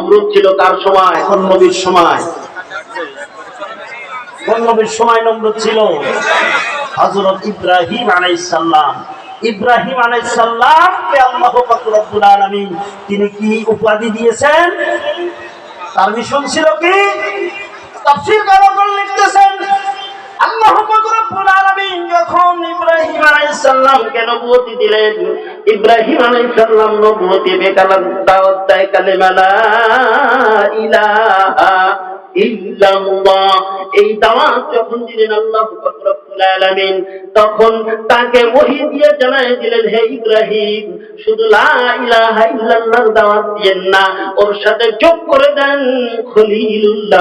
নমরুদ ছিল কার সময় কোন নবীর সময় সময় নমরুদ ছিল। হযরত ইব্রাহিম আলাইহিস সালাম। ইব্রাহিম তিনি কি উপাধি দিয়েছেন? তার মিশন ছিল কি? কারকগণ লিখতেছেন যখন ইব্রাহিম আলাইহিস সালামকে নবুয়তি দিলেন, ইব্রাহিম আলাইহিস সালাম নবুয়তি বেকালাম দাওয়াত দেয় কালেমা লা এই দাওয়াত যখন দিলেন আল্লাহ তখন তাকে ওহী দিয়ে জানায় দিলেন, হে ইব্রাহিম, শুধু দাওয়াত না, ওর সাথে করে দেন।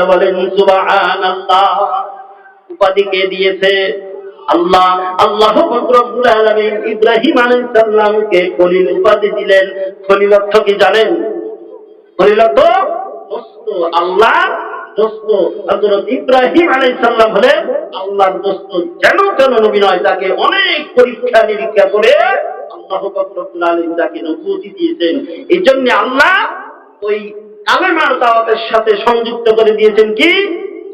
বলেন উপাধি কে দিয়েছে? আল্লাহ আল্লাহ ইব্রাহিম খলিল উপাধি দিলেন। খলিল অর্থ কি জানেন? খলিল অর্থ আল্লাহ ইব্রাহিম হলেন আল্লাহর দোস্ত। যেন কেন নবী নয়, তাকে অনেক পরীক্ষা নিরীক্ষা করে আল্লাহ তাকে দিয়েছেন। এই জন্য আল্লাহ ওই কালেমার দাওয়াতের সাথে সংযুক্ত করে দিয়েছেন কি?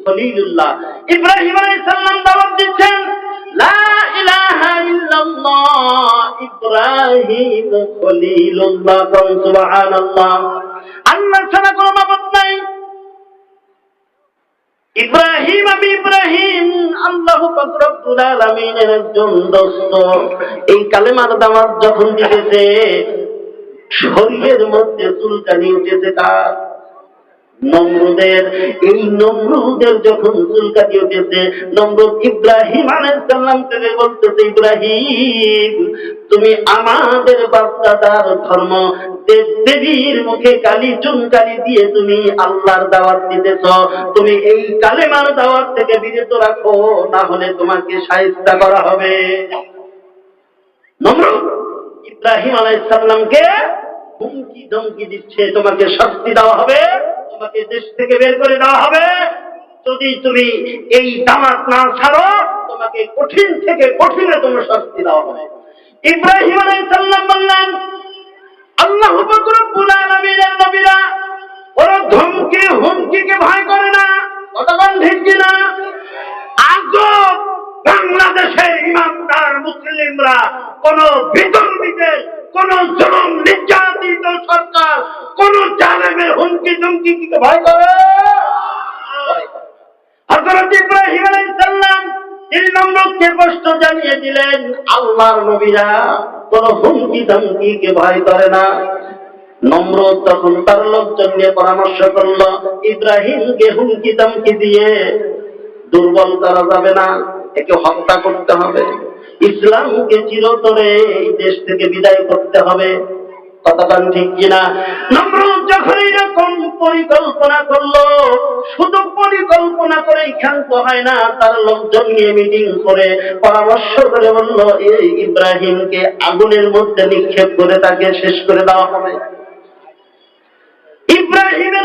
খলিলুল্লাহ। ইব্রাহিম আলাইহিস সালাম দাওয়াত দিচ্ছেন ইব্রাহিম খলিলুল্লাহ কোন সুবহানাল্লাহ। আল্লাহ ছাড়া কোনো মাবুদ নাই। ইব্রাহিম আমি ইব্রাহিম, আল্লাহ রব্বুল আলামিনের একজন দোস্ত। এই কালেমার দাওয়াত যখন দিতেছে, শরীরের মধ্যে চুলকানি উঠেছে তার। নমরুদের, এই নমরুদের যখন ইব্রাহিম বলতেছে, ইব্রাহিম, তুমি আমাদের বাপদাদার ধর্ম মুখে কালি চুনকালি দিয়ে তুমি আল্লাহর দাওয়াত দিতেছ। তুমি এই কালেমার দাওয়াত থেকে বিরত রাখো না হলে তোমাকে সাহিত্য করা হবে। নমরুদ ইব্রাহিম আলাইসাল্লামকে হুমকি ধমকি দিচ্ছে, তোমাকে শাস্তি দেওয়া হবে। তোমাকে দেশ থেকে বের করে দেওয়া হবে। যদি তুমি এই দামাত না ছাড়ো, তোমাকে কঠিন থেকে কঠিনে তোমার শাস্তি দেওয়া হবে। ইব্রাহিম বললেন, আল্লাহ নবীরা ওরা ধমকি, হুমকিকে ভয় করে না কতক্ষণ কিনা। আজও বাংলাদেশের ইমানদার মুসলিমরা কোন বিতর্কিতের কোন নির্যাতিত সরকার, কোন জালেমের হুমকি ধমকি কি ভয় করে। হযরত ইব্রাহিম কষ্ট জানিয়ে দিলেন, আল্লাহর নবীরা কোন হুমকি ধমকিকে ভয় করে না। নম্রত তখন তার লোকজন নিয়ে পরামর্শ করল, ইব্রাহিমকে হুমকি ধমকি দিয়ে দুর্বল করা যাবে না, একে হত্যা করতে হবে। ইসলামকে চিরতরে এই দেশ থেকে বিদায় করতে হবে। কথাটা ঠিক কিনা? নমরুদ যখন এরকম পরিকল্পনা করল, শুধু পরিকল্পনা করে হয় না, তার লোকজন নিয়ে মিটিং করে পরামর্শ করে বলল, এই ইব্রাহিমকে আগুনের মধ্যে নিক্ষেপ করে তাকে শেষ করে দেওয়া হবে। ইব্রাহিমের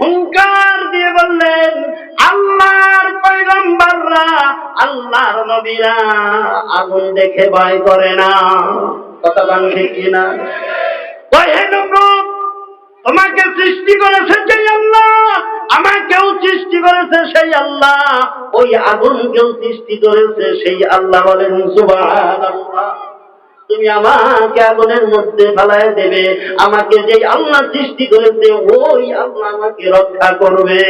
হুঙ্কার দিয়ে বললেন, আল্লাহর পয়গম্বররা আল্লাহর নবীরা আগুন দেখে ভয় করে না। কথা বান ঠিক কিনা? তোমাকে সৃষ্টি করেছে সেই আল্লাহ, আমাকেও সৃষ্টি করেছে সেই আল্লাহ। ওই আগুনকেও সৃষ্টি করেছে সেই আল্লাহ বলেন, সুবহানাল্লাহ। তুমি আমাকে আগুনের মধ্যে ফেলায় দেবে। আমাকে যে আল্লাহ সৃষ্টি করেছে, ওই আল্লাহ আমাকে রক্ষা করবে।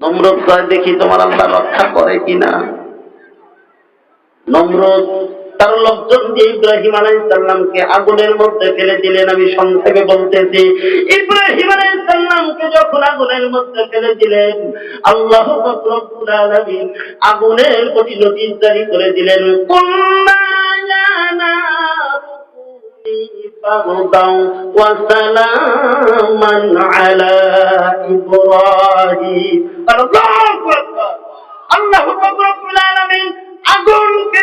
নম্রত কয়, দেখি তোমার আল্লাহ রক্ষা করে কিনা? নম্রত তার লোকজন দিয়ে ইব্রাহিম আলাইসাল্লামকে আগুনের মধ্যে ফেলে দিলেন। আমি সংক্ষেপে বলতেছি, ইব্রাহিম আলাইসাল্লামকে যখন আগুনের মধ্যে ফেলে দিলেন, আল্লাহ আগুনের প্রতি নোটিশ জারি করে দিলেন। কুল্লা আগুনকে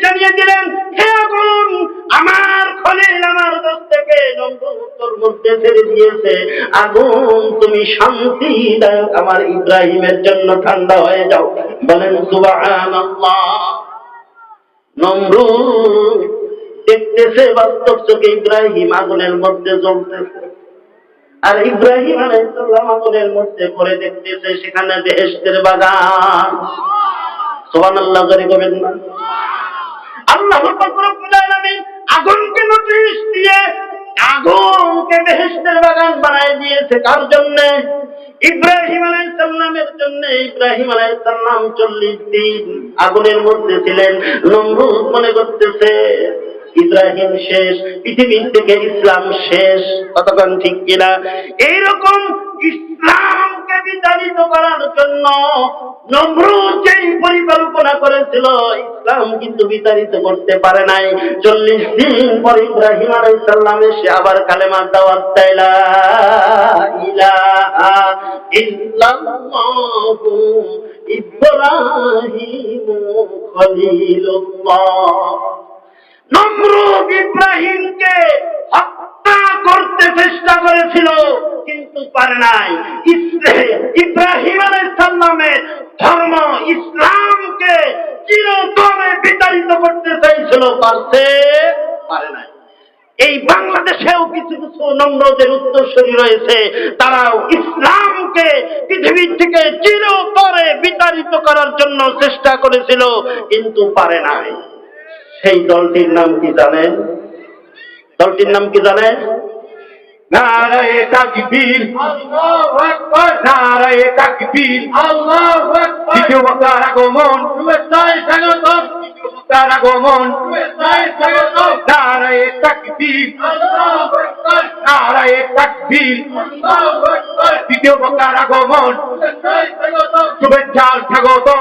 জানিয়ে দিলেন? হে আগুন, আমার খলিল আমার দোষ থেকে নম্বর মধ্যে ছেড়ে দিয়েছে। আগুন, তুমি শান্তি দাও, আমার ইব্রাহিমের জন্য ঠান্ডা হয়ে যাও। বলেন সুবহানাল্লাহ। নমরুদ দেখতেছে বাস্তব চোখে ইব্রাহিম আগুনের মধ্যে জ্বলতেছে। আর ইব্রাহিম আলাইসাল্লাম আগুনের মধ্যে দেখতেছে সেখানে বেহেশতের বাগান। সোহান আল্লাহ করে করবেন না। আল্লাহ আগুনকে নোটিশ দিয়ে আগুনকে বেহেশতের বাগান বানায় দিয়েছে। কার জন্য? ইব্রাহিম আলাইসাল্লামের জন্য ইব্রাহিম আলাইসাল্লাম চল্লিশ দিন আগুনের মধ্যে ছিলেন। নমরুদ মনে করতেছে, ইব্রাহিম শেষ, পৃথিবীর থেকে ইসলাম শেষ। কতক্ষণ ঠিক কিনা? এইরকম বিতাড়িত করার জন্য পরিকল্পনা করেছিল, ইসলাম কিন্তু বিতাড়িত করতে পারে নাই। চল্লিশ দিন পর ইব্রাহিম আলাইসাল্লাম এসে আবার কালেমার দাওয়াত দেয়, লা ইলাহা ইব্রাহিম নমরুদ ইব্রাহিমকে হত্যা করতে চেষ্টা করেছিল, কিন্তু পারে নাই। ইব্রাহিম আলাইসাল্লামের ধর্ম ইসলামকে চিরতরে বিতাড়িত করতে চাইছিল, পারছে? পারে নাই। এই বাংলাদেশেও কিছু কিছু নম্রদের উত্তরসূরি রয়েছে। তারাও ইসলামকে পৃথিবীর থেকে চিরতরে বিতাড়িত করার জন্য চেষ্টা করেছিল, কিন্তু পারে নাই। সেই দলটির নাম কি জানেন? দলটির নাম কি জানেন? নারায়ে তাকবীর। আল্লাহু আকবার। নারায়ে তাকবীর। আল্লাহু আকবার। দ্বিতীয় বক্তার আগমন। শুভেচ্ছায় স্বাগতম। বক্তার আগমন। শুভেচ্ছায় স্বাগতম। নারায়ে তাকবীর। আল্লাহু আকবার। নারায়ে তাকবীর। আল্লাহু আকবার। দ্বিতীয় বক্তার আগমন। শুভেচ্ছায় স্বাগতম। শুভেচ্ছার স্বাগতম।